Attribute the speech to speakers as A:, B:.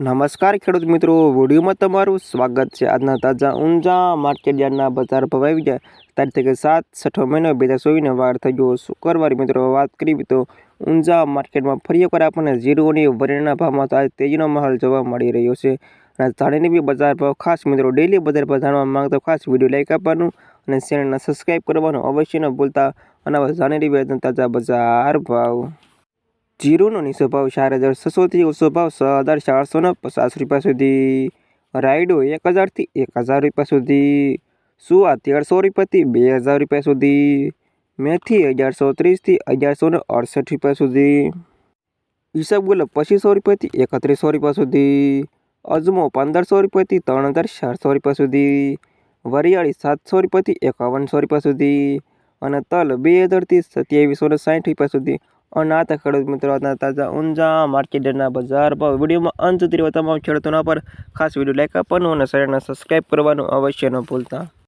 A: નમસ્કાર ખેડૂત મિત્રો, વિડીયોમાં તમારું સ્વાગત છે. આજના તાજા ઊંઝા માર્કેટ યાર્ડના બજાર ભાવ આવી ગયા. તારીખ સાત છઠ્ઠો મહિનો બે હજાર ચોવીસને વાર થઈ ગયો. શુક્રવાર મિત્રો વાત કરીએ તો ઊંઝા માર્કેટમાં ફરી એકવાર આપણને જીરોની વરિયાળના ભાવમાં તો આજે તેજીનો માહોલ જોવા મળી રહ્યો છે. અને જાણીને બી બજાર ભાવ ખાસ મિત્રો ડેલી બજાર ભાવ જાણવા માંગતો ખાસ વીડિયો લાઈક આપવાનું અને ચેનલને સબસ્ક્રાઈબ કરવાનું અવશ્ય ન ભૂલતા. અને હવે જાણી તાજા બજાર ભાવ. જીરુનો નીચો ભાવ ચાર હજાર છસોથી ઓછો ભાવ છ હજાર ચારસો પચાસ રૂપિયા સુધી. રાયડો એક હજારથી એક હજાર રૂપિયા સુધી. સુવા તેરસો રૂપિયાથી બે હજાર રૂપિયા સુધી. મેથી અગિયારસો ત્રીસથી અગિયારસો ને અડસઠ રૂપિયા સુધી. ઈસબગુલ પચીસો રૂપિયાથી એકત્રીસો રૂપિયા સુધી. અજમો પંદરસો રૂપિયાથી ત્રણ હજાર ચારસો રૂપિયા સુધી. વરિયાળી સાતસો રૂપિયાથી એકાવનસો રૂપિયા સુધી. અને તલ બે હજારથી સત્યાવીસો ને સાઠ રૂપિયા સુધી. અને આ ખેડૂત મિત્રો તાજા ઊંઝા માર્કેટના બજાર ભાવ વિડીયોમાં અંત સુધી તમામ ખેડૂતોના પર ખાસ વીડિયો લાઈક આપવાનું અને ચેનલને સબસ્ક્રાઈબ કરવાનું અવશ્ય ન ભૂલતા.